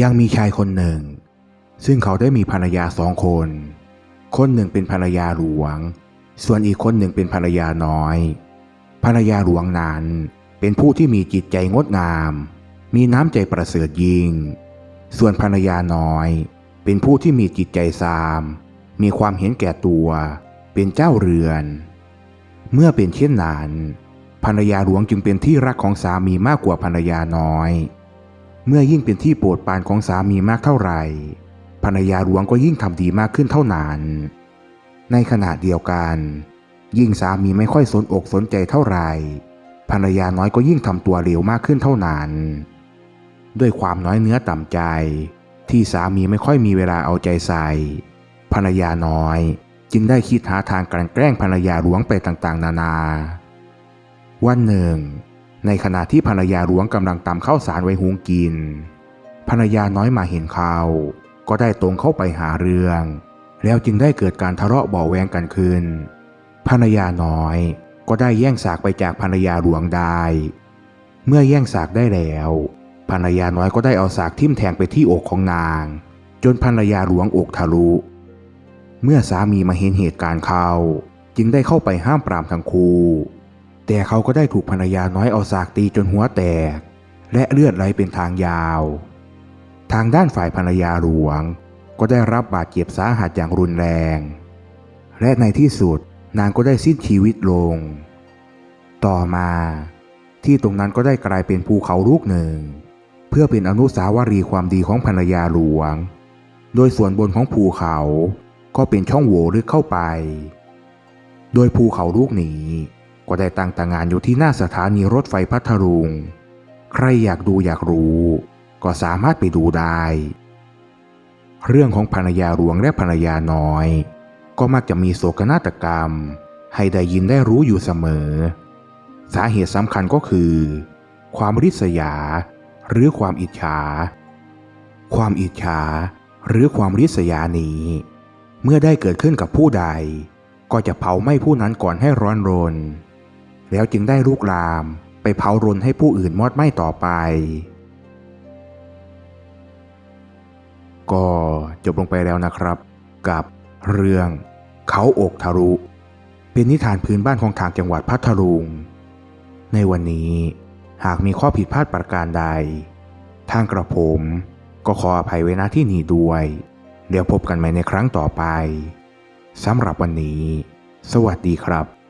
ยังมีชายคนหนึ่ง ซึ่งเขาได้มีภรรยาสองคน คนหนึ่งเป็นภรรยาหลวง ส่วนอีกคนหนึ่งเป็นภรรยาน้อย ภรรยาหลวงนั้นเป็นผู้ที่มีจิตใจงดงาม มีน้ำใจประเสริฐยิ่ง ส่วนภรรยาน้อย เป็นผู้ที่มีจิตใจซาม มีความเห็นแก่ตัว เป็นเจ้าเรือน เมื่อเป็นเช่นนั้นภรรยาหลวงจึงเป็นที่รักของสามีมากกว่าภรรยาน้อย เมื่อยิ่งเป็นที่โปรดปานของสามีมากเท่าไหร่ภรรยาหลวงก็ยิ่งทำดีมากขึ้นเท่านั้น ในขณะเดียวกัน ยิ่งสามีไม่ค่อยสนอกสนใจเท่าไหร่ภรรยาน้อยก็ยิ่งทำตัวเหลวมากขึ้นเท่านั้น ด้วยความน้อยเนื้อต่ำใจ ที่สามีไม่ค่อยมีเวลาเอาใจใส่ ภรรยาน้อย จึงได้คิดหาทางกลั่นแกล้งภรรยาหลวงไปต่างๆ นานา วันหนึ่ง ในขณะที่ภรรยาหลวงกำลังตำข้าวสารไว้หุงกิน ภรรยาน้อยมาเห็นเขาก็ได้ตรงเข้าไปหาเรื่อง แล้วจึงได้เกิดการทะเลาะเบาแวงกันขึ้น ภรรยาน้อยก็ได้แย่งสากไปจากภรรยาหลวงได้ เมื่อแย่งสากได้แล้ว ภรรยาน้อยก็ได้เอาสากทิ่มแทงไปที่อกของนาง จนภรรยาหลวงอกทะลุ เมื่อสามีมาเห็นเหตุการณ์เขาจึงได้เข้าไปห้ามปรามทั้งคู่ แต่เขาก็ได้ถูกภรรยาน้อยเอาสากตีจนหัวแตก และเลือดไหลเป็นทางยาว ทางด้านฝ่ายภรรยาหลวง ก็ได้รับบาดเจ็บสาหัสอย่างรุนแรง และในที่สุดนางก็ได้สิ้นชีวิตลง ต่อมา ที่ตรงนั้นก็ได้กลายเป็นภูเขาลูกหนึ่ง เพื่อเป็นอนุสาวรีย์ความดีของภรรยาหลวง โดยส่วนบนของภูเขาก็เป็นช่องโหว่ลึกเข้าไป โดยภูเขาลูกนี้ ก็ได้ตั้งตางานอยู่ที่หน้าสถานีรถไฟพัทลุง ใครอยากดูอยากรู้ ก็สามารถไปดูได้ เรื่องของภรรยาหลวงและภรรยาน้อย ก็มักจะมีโศกนาฏกรรม ให้ได้ยินได้รู้อยู่เสมอ สาเหตุสำคัญก็คือ ความริษยา หรือความอิจฉา ความอิจฉา หรือความริษยานี้ เมื่อได้เกิดขึ้นกับผู้ใดก็จะเผาไหม้ผู้นั้นก่อนให้ร้อนรน แล้วจึงได้ลุกลามไปเผารนให้ผู้อื่นมอดไหม้ต่อไป ก็จบลงไปแล้วนะครับ กับเรื่องเขาอกทะลุเป็นนิทานพื้นบ้านของทางจังหวัดพัทลุง ในวันนี้หากมีข้อผิดพลาดประการใด ทางกระผมก็ขออภัยไว้ณที่นี้ด้วย เดี๋ยวพบกันใหม่ในครั้งต่อไปสำหรับวันนี้ สวัสดีครับ